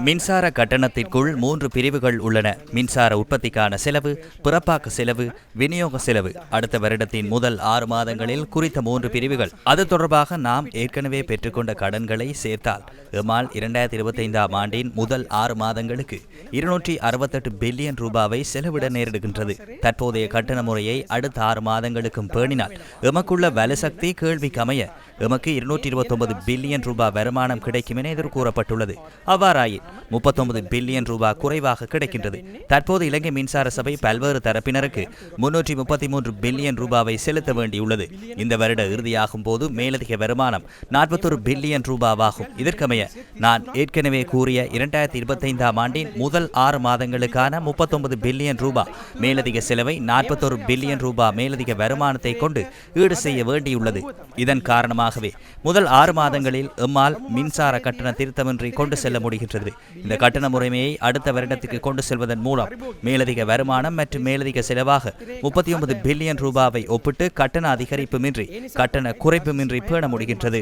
மின்சார கட்டணத்திற்குள் மூன்று பிரிவுகள் உள்ளன மின்சார உற்பத்திக்கான செலவு பிறப்பாக்க செலவு விநியோக செலவு அடுத்த வருடத்தின் முதல் ஆறு மாதங்களில் குறித்த மூன்று பிரிவுகள் அது தொடர்பாக நாம் ஏற்கனவே பெற்றுக்கொண்ட கடன்களை சேர்த்தால் எமால் இரண்டாயிரத்தி இருபத்தைந்தாம் ஆண்டின் முதல் ஆறு மாதங்களுக்கு இருநூற்றி அறுபத்தெட்டு பில்லியன் ரூபாவை செலவிட நேரிடுகின்றது தற்போதைய கட்டண முறையை அடுத்த ஆறு மாதங்களுக்கும் பேணினால் எமக்குள்ள வலசக்தி கேள்விக்கமைய எமக்கு இருநூற்றி இருபத்தொன்பது பில்லியன் ரூபாய் வருமானம் கிடைக்கும் என எதிர்கூற கூறப்பட்டுள்ளது அவ்வாறாயின் முப்பத்தொன்பது பில்லியன் ரூபாய் குறைவாக கிடைக்கின்றது. தற்போது இலங்கை மின்சார சபை பல்வேறு தரப்பினருக்கு முன்னூற்றி முப்பத்தி மூன்று பில்லியன் ரூபாவை செலுத்த வேண்டியுள்ளது. இந்த வருட இறுதியாகும் போது மேலதிக வருமானம் நாற்பத்தொரு பில்லியன் ரூபாவாகும். இதற்கமைய நான் ஏற்கனவே கூறிய இரண்டாயிரத்தி இருபத்தைந்தாம் ஆண்டின் முதல் ஆறு மாதங்களுக்கான முப்பத்தொன்பது பில்லியன் ரூபாய் மேலதிக செலவை நாற்பத்தொரு பில்லியன் ரூபாய் மேலதிக வருமானத்தை கொண்டு ஈடு செய்ய வேண்டியுள்ளது. இதன் காரணமாகவே முதல் ஆறு மாதங்களில் எம்மால் மின்சார கட்டணத்தில் திருத்தமின்றி கொண்டு செல்ல முடிகின்றது. இந்த கட்டண முறைமையை அடுத்த வருடத்துக்கு கொண்டு செல்வதன் மூலம் மேலதிக வருமானம் மற்றும் மேலதிக செலவாக முப்பத்தி ஒன்பது பில்லியன் ரூபாவை ஒப்பிட்டு கட்டண அதிகரிப்புமின்றி கட்டண குறைப்புமின்றி பேண முடிகின்றது.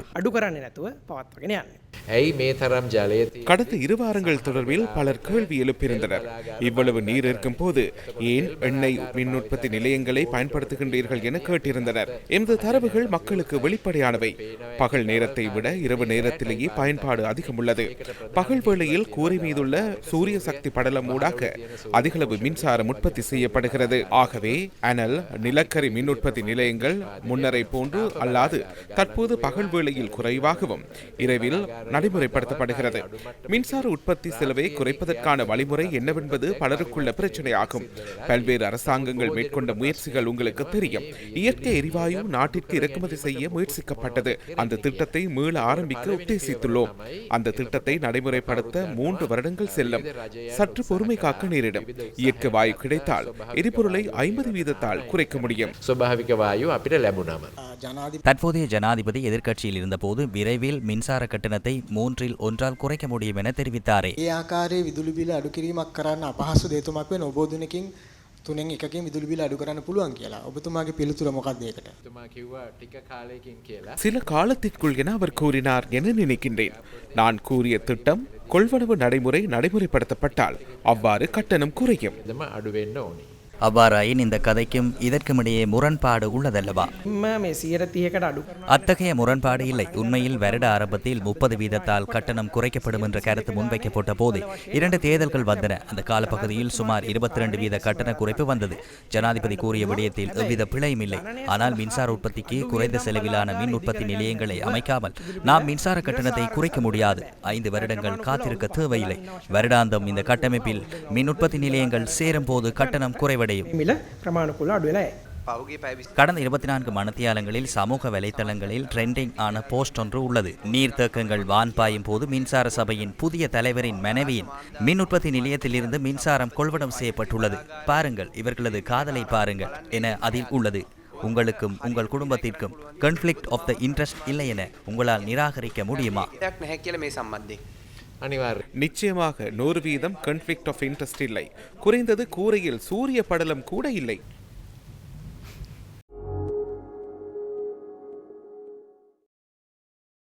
கடந்த இரு வாரங்கள் தொடர்பில் பலர் கேள்வி எழுப்பியிருந்தனர். இவ்வளவு நீர் இருக்கும் போது ஏன் எண்ணெய் மின் உற்பத்தி நிலையங்களை பயன்படுத்துகின்றீர்கள் என கேட்டிருந்தனர். எமது தரவுகள் மக்களுக்கு வெளிப்படையானவை. பகல் நேரத்தை விட இரவு நேரத்திலேயே பயன்பாடு அதிகம் உள்ளது. பகல் வேளையில் கூரை மீதுள்ள சூரிய சக்தி படலம் ஊடாக அதிகளவு மின்சாரம் உற்பத்தி செய்யப்படுகிறது. ஆகவே அனல் நிலக்கரி மின் உற்பத்தி நிலையங்கள் முன்னரை போன்று அல்லாது தற்போது பகல் வேளையில் குறைவாகவும் இரவில் நடைமுறைப்படுத்தப்படுகிறது. மின்சார உற்பத்தி செலவை குறைப்பதற்கான வழிமுறை என்னவென்பது பலருக்குள்ள பிரச்சனையாகும். பல்வேறு அரசாங்கங்கள் மேற்கொண்ட முயற்சிகள் உங்களுக்கு தெரியும். இயற்கை எரிவாயு நாட்டிற்கு இறக்குமதி செய்ய முயற்சிக்கப்பட்டது. அந்த திட்டத்தை மீள ஆரம்பிக்க உத்தேசித்துள்ளோம். அந்த திட்டத்தை நடைமுறைப்படுத்த மூன்று வருடங்கள் செல்லும். சற்று பொறுமை காக்க நேரிடும். இயற்கை வாயு கிடைத்தால் எரிபொருளை ஐம்பது வீதத்தால் குறைக்க முடியும். தற்போதைய ஜனாதிபதி எதிர்கட்சியில் இருந்தபோது விரைவில் மின்சார கட்டணத்தை மூன்றில் ஒன்றால் குறைக்க முடியும் என தெரிவித்தாரே. ඒ ආකාරයේ විදුලි බිල අඩු කිරීමක් කරන්න අපහසු දේතුමක් වෙන ඔබ දිනකින් තුනෙන් එකකින් විදුලි බිල අඩු කරන්න පුළුවන් කියලා. ඔබතුමාගේ පිළිතුර මොකක්ද ඒකට? තුමා කිව්වා ටික කාලයකින් කියලා. சில காலத்திற்குள் என அவர் கூறினார் என நினைக்கின்றேன் நான் கூறிய திட்டம் கொள்வனவு நடைமுறை நடைமுறைப்படுத்தப்பட்டால் அவ்வாறு கட்டணம் குறையும் දම අඩු වෙන්න ඕනි. அவ்வாறாயின் இந்த கதைக்கும் இதற்கும் இடையே முரண்பாடு உள்ளதல்லவா? அத்தகைய முரண்பாடு இல்லை. உண்மையில் வருட ஆரம்பத்தில் முப்பது வீதத்தால் கட்டணம் குறைக்கப்படும் என்ற கருத்து முன்வைக்கப்பட்ட போது இரண்டு தேர்தல்கள் வந்தன. அந்த காலப்பகுதியில் சுமார் இருபத்தி ரெண்டு வீத கட்டண குறைப்பு வந்தது. ஜனாதிபதி கூறிய விடயத்தில் எவ்வித பிழையும் இல்லை. ஆனால் மின்சார உற்பத்திக்கு குறைந்த செலவிலான மின் உற்பத்தி நிலையங்களை அமைக்காமல் நாம் மின்சார கட்டணத்தை குறைக்க முடியாது. ஐந்து வருடங்கள் காத்திருக்க தேவையில்லை. வருடாந்தம் இந்த கட்டமைப்பில் மின் உற்பத்தி நிலையங்கள் சேரும் போது கட்டணம் குறைவடை முடிவடையும் கடந்த இருபத்தி நான்கு மணத்தியாலங்களில் சமூக வலைத்தளங்களில் ட்ரெண்டிங் ஆன போஸ்ட் ஒன்று உள்ளது. நீர்த்தேக்கங்கள் வான் பாயும் போது மின்சார சபையின் புதிய தலைவரின் மனைவியின் மின் உற்பத்தி நிலையத்திலிருந்து மின்சாரம் கொள்வனம் செய்யப்பட்டுள்ளது. பாருங்கள் இவர்களது காதலை பாருங்கள் என அதில் உள்ளது. உங்களுக்கும் உங்கள் குடும்பத்திற்கும் கன்ஃப்ளிக்ட் ஆஃப் த இன்ட்ரெஸ்ட் இல்லை என உங்களால் நிராகரிக்க முடியுமா? அனிவார்யம். நிச்சயமாக நூறு வீதம் கன்ஃபிளிக்ட் ஆஃப் இன்ட்ரெஸ்ட் இல்லை. குறைந்தது கூரையில் சூரிய படலம் கூட இல்லை.